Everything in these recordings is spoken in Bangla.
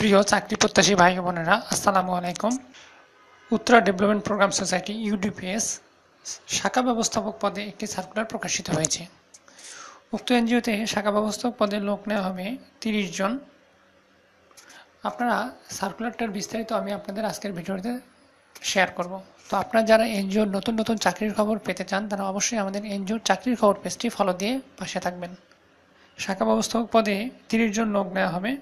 প্রিয় চাকরি প্রত্যাশী ভাই বোনেরা, আসসালামু আলাইকুম। Uttara development program society UDPS শাখা ব্যবস্থাপক পদে একটি সার্কুলার প্রকাশিত হয়েছে। উক্ত এনজিওতে শাখা ব্যবস্থাপক পদে লোক নেওয়া হবে তিরিশ জন। আপনারা সার্কুলারটার বিস্তারিত আমি আপনাদের আজকের ভিডিওতে শেয়ার করব। তো আপনারা যারা এনজিওর নতুন নতুন চাকরির খবর পেতে চান, তারা অবশ্যই আমাদের এনজিওর চাকরির খবর পেজটি ফলো দিয়ে পাশে থাকবেন। শাখা ব্যবস্থাপক পদে তিরিশ জন লোক নেওয়া হবে।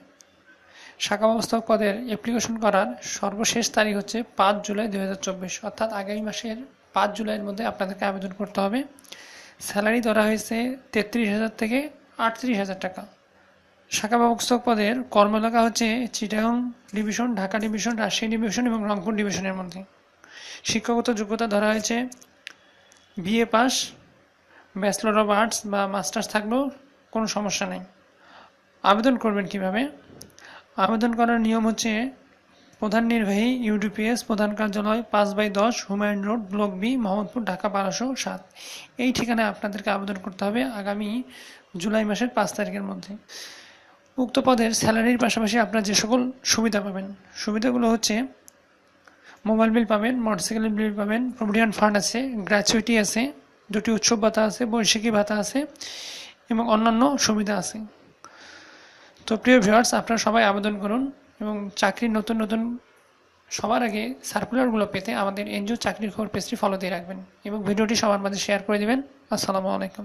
শাখা ব্যবস্থাপক পদের অ্যাপ্লিকেশন করার সর্বশেষ তারিখ হচ্ছে পাঁচ জুলাই দু হাজার চব্বিশ, অর্থাৎ আগামী মাসের পাঁচ জুলাইয়ের মধ্যে আপনাদেরকে আবেদন করতে হবে। স্যালারি ধরা হয়েছে তেত্রিশ হাজার থেকে আটত্রিশ হাজার টাকা। শাখা ব্যবস্থাপক পদের কর্মএলাকা হচ্ছে Chittagong division, Dhaka division, Rajshahi division এবং রংপুর ডিভিশনের মধ্যে। শিক্ষাগত যোগ্যতা ধরা হয়েছে BA pass, bachelor of arts বা মাস্টার্স থাকলেও কোনো সমস্যা নেই। আবেদন করবেন কীভাবে? আবেদন করার নিয়ম হচ্ছে প্রধান নির্বাহী, ইউডিপিএস, প্রধান কার্যালয়, পাঁচ বাই দশ, Humayun road, block B, Mohammadpur, Dhaka বারোশো সাত। এই ঠিকানায় আপনাদেরকে আবেদন করতে হবে আগামী জুলাই মাসের পাঁচ তারিখের মধ্যে। উক্ত পদের স্যালারির পাশাপাশি আপনারা যে সকল সুবিধা পাবেন, সুবিধাগুলো হচ্ছে মোবাইল বিল পাবেন মোটরসাইকেল বিল পাবেন, প্রভিডেন্ট ফান্ড আছে, গ্র্যাচুইটি আছে, দুটি উৎসব ভাতা আছে বৈশাখী ভাতা আছে এবং অন্যান্য সুবিধা আছে। তো প্রিয় ভিউয়ার্স আপনারা সবাই আবেদন করুন এবং চাকরির নতুন নতুন সবার আগে সার্কুলারগুলো পেতে আমাদের এনজিও চাকরির খবর পেজটি ফলো দিয়ে রাখবেন এবং ভিডিওটি সবার মাঝে শেয়ার করে দেবেন। আসসালামু আলাইকুম।